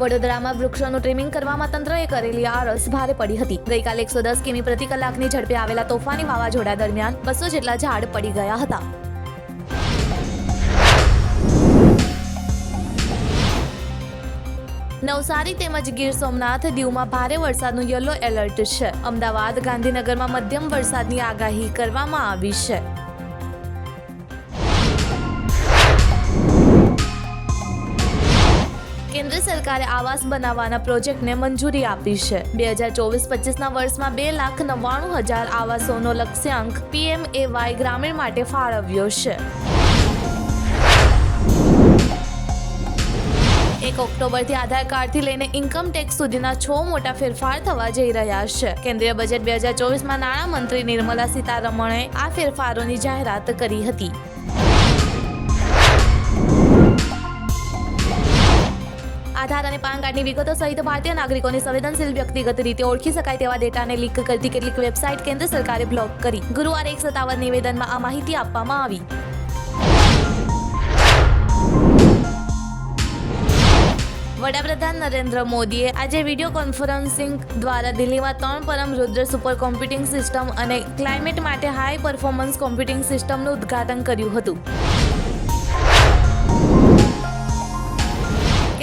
વડોદરામાં વૃક્ષોનું ટ્રીમિંગ કરવામાં તંત્રએ કરેલી આળસ ભારે પડી હતી. ગઈકાલે એકસો દસ કિમી પ્રતિ કલાકની ઝડપે આવેલા તોફાની વાવાઝોડા દરમિયાન બસો જેટલા ઝાડ પડી ગયા હતા. નવસારી તેમજ ગીર સોમનાથ દીવમાં ભારે વરસાદનું યલો એલર્ટ છે. અમદાવાદ ગાંધીનગરમાં મધ્યમ વરસાદની આગાહી કરવામાં આવી છે. કેન્દ્ર સરકારે આવાસ બનાવવાના પ્રોજેક્ટને મંજૂરી આપી છે. બે હજાર ચોવીસ પચીસના વર્ષમાં બે લાખ નવ્વાણું હજાર આવાસોનો લક્ષ્યાંક પીએમ એવાય ગ્રામીણ માટે ફાળવ્યો છે. એક ઓક્ટોબરથી આધાર કાર્ડથી લઈને ઇન્કમ ટેક્સ સુધીના છ મોટા ફેરફાર થવા જઈ રહ્યા છે. કેન્દ્રીય બજેટ બે હજાર ચોવીસમાં નાણામંત્રી નિર્મલા સીતારમણે આ ફેરફારોની જાહેરાત કરી હતી. આધાર અને પાન કાર્ડની વિગતો સહિત ભારતીય નાગરિકોની સંવેદનશીલ વ્યક્તિગત રીતે ઓળખી શકાય તેવા ડેટાને લીક કરતી કેટલીક વેબસાઇટ કેન્દ્ર સરકારે બ્લોક કરી. ગુરુવારે એક સત્તાવાર નિવેદનમાં આ માહિતી આપવામાં આવી. વડાપ્રધાન નરેન્દ્ર મોદીએ આજે વીડિયો કોન્ફરન્સિંગ દ્વારા દિલ્હીમાં ત્રણ Param Rudra super computing system અને ક્લાઇમેટ માટે હાઈ પરફોર્મન્સ કોમ્પ્યુટિંગ સિસ્ટમનું ઉદ્ઘાટન કર્યું હતું.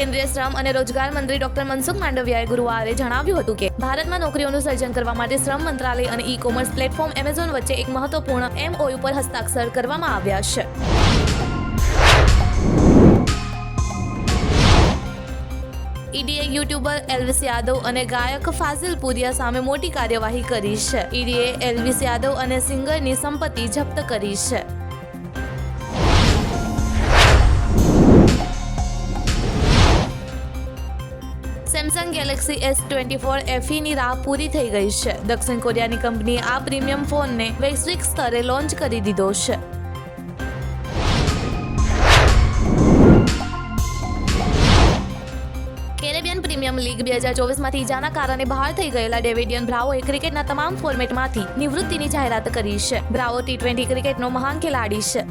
કેન્દ્રીય શ્રમ અને રોજગાર મંત્રી ડોક્ટર મનસુખ માંડવિયાએ ગુરુવારે જણાવ્યું હતું કે, ભારતમાં નોકરીઓનું સર્જન કરવા માટે શ્રમ મંત્રાલય અને ઈ કોમર્સ પ્લેટફોર્મ એમેઝોન વચ્ચે એક મહત્વપૂર્ણ એમઓયુ પર હસ્તાક્ષર કરવામાં આવ્યા છે. ઈડીએ યુટ્યુબર એલવિસ યાદવ અને ગાયક ફાઝિલ પુરિયા સામે મોટી કાર્યવાહી કરી છે. ઈડીએ એલવિસ યાદવ અને સિંગરની સંપત્તિ જપ્ત કરી છે. Samsung Galaxy S twenty four એફઈની રાહ પૂરી થઈ ગઈ છે. દક્ષિણ કોરિયાની કંપનીએ આ પ્રીમિયમ ફોનને વૈશ્વિક સ્તરે લોન્ચ કરી દીધો છે. કેરેબિયન પ્રીમિયમ લીગ બે હજાર ચોવીસમાંથી ઇજાના કારણે બહાર થઈ ગયેલા ડેવિડિયન બ્રાવોએ ક્રિકેટના તમામ ફોર્મેટમાંથી નિવૃત્તિની જાહેરાત કરી છે. બ્રાવો ટી ટ્વેન્ટી ક્રિકેટનો મહાન ખેલાડી છે.